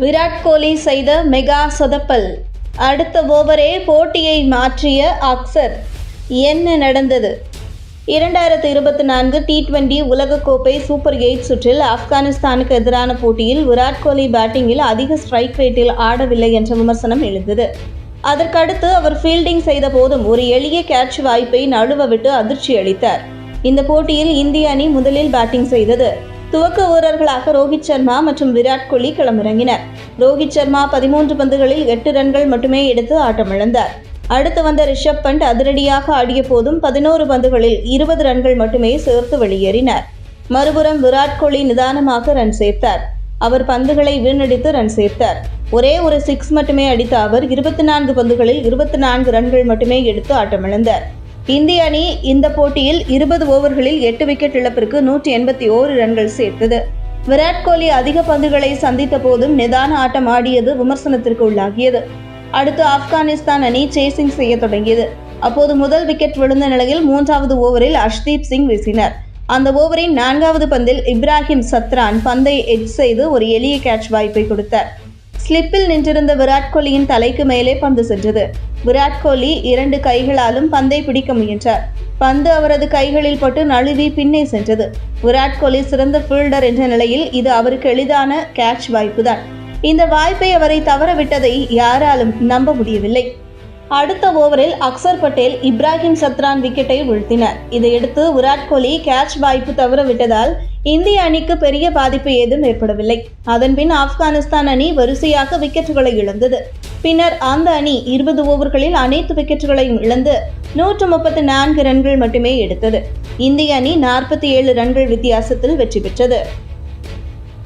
விராட் கோலி செய்த மெகா சொதப்பல். அடுத்த ஓவரே போட்டியை மாற்றிய அக்சர் என்ன நடந்தது? இரண்டாயிரத்து இருபத்தி நான்கு டி டுவெண்டி உலகக்கோப்பை சூப்பர் எயிட் சுற்றில் ஆப்கானிஸ்தானுக்கு எதிரான போட்டியில் விராட் கோலி பேட்டிங்கில் அதிக ஸ்ட்ரைக் ரேட்டில் ஆடவில்லை என்ற விமர்சனம் எழுந்தது. அதற்கடுத்து அவர் ஃபீல்டிங் செய்த போதும் ஒரு எளிய கேட்ச் வாய்ப்பை நழுவ விட்டு அதிர்ச்சி அளித்தார். இந்த போட்டியில் இந்திய அணி முதலில் பேட்டிங் செய்தது. துவக்க வீரர்களாக ரோஹித் சர்மா மற்றும் விராட் கோலி களமிறங்கினர். ரோஹித் சர்மா பதிமூன்று பந்துகளில் எட்டு ரன்கள் மட்டுமே எடுத்து ஆட்டமிழந்தார். அடுத்து வந்த ரிஷப் பண்ட் அதிரடியாக ஆடிய போதும் பதினோரு பந்துகளில் இருபது ரன்கள் மட்டுமே சேர்த்து வெளியேறினார். மறுபுறம் விராட் கோலி நிதானமாக ரன் சேர்த்தார். அவர் பந்துகளை வீணடித்து ரன் சேர்த்தார். ஒரே ஒரு சிக்ஸ் மட்டுமே அடித்த அவர் இருபத்தி நான்கு பந்துகளில் இருபத்தி நான்கு ரன்கள் மட்டுமே எடுத்து ஆட்டமிழந்தார். இந்திய அணி இந்த போட்டியில் இருபது ஓவர்களில் எட்டு விக்கெட் இழப்பிற்கு நூற்றி எண்பத்தி ஓரு ரன்கள் சேர்த்தது. விராட் கோலி அதிக பந்துகளை சந்தித்த போதும் நிதான ஆட்டம் ஆடியது விமர்சனத்திற்கு உள்ளாகியது. அடுத்து ஆப்கானிஸ்தான் அணி சேசிங் செய்ய தொடங்கியது. அப்போது முதல் விக்கெட் விழுந்த நிலையில் மூன்றாவது ஓவரில் அஷ்தீப் சிங் வீசினார். அந்த ஓவரின் நான்காவது பந்தில் இப்ராஹிம் சத்ரான் பந்தை எட்ஜ் செய்து ஒரு எளிய கேட்ச் வாய்ப்பை கொடுத்தார். ஸ்லிப்பில் நின்றிருந்த விராட் கோலியின் தலைக்கு மேலே பந்து சென்றது. விராட் கோலி இரண்டு கைகளாலும் பந்தை பிடிக்க முயன்றார். பந்து அவரது கைகளில் பட்டு நழுவி பின்னே சென்றது. விராட் கோலி சிறந்த ஃபீல்டர் என்ற நிலையில் இது அவருக்கு எளிதான கேட்ச் வாய்ப்புதான். இந்த வாய்ப்பை அவரை தவறவிட்டதை யாராலும் நம்ப முடியவில்லை. அடுத்த ஓவரில் அக்சர் பட்டேல் இப்ராஹிம் சத்ரான் விக்கெட்டை வீழ்த்தினார். இதையடுத்து விராட் கோலி கேட்ச் வாய்ப்பு தவற விட்டதால் இந்திய அணிக்கு பெரிய பாதிப்பு ஏதும் ஏற்படவில்லை. அதன்பின் ஆப்கானிஸ்தான் அணி வரிசையாக விக்கெட்டுகளை இழந்தது. பின்னர் அந்த அணி இருபது ஓவர்களில் அனைத்து விக்கெட்டுகளையும் இழந்து நூற்று முப்பத்தி நான்கு ரன்கள் மட்டுமே எடுத்தது. இந்திய அணி நாற்பத்தி ஏழு ரன்கள் வித்தியாசத்தில் வெற்றி பெற்றது.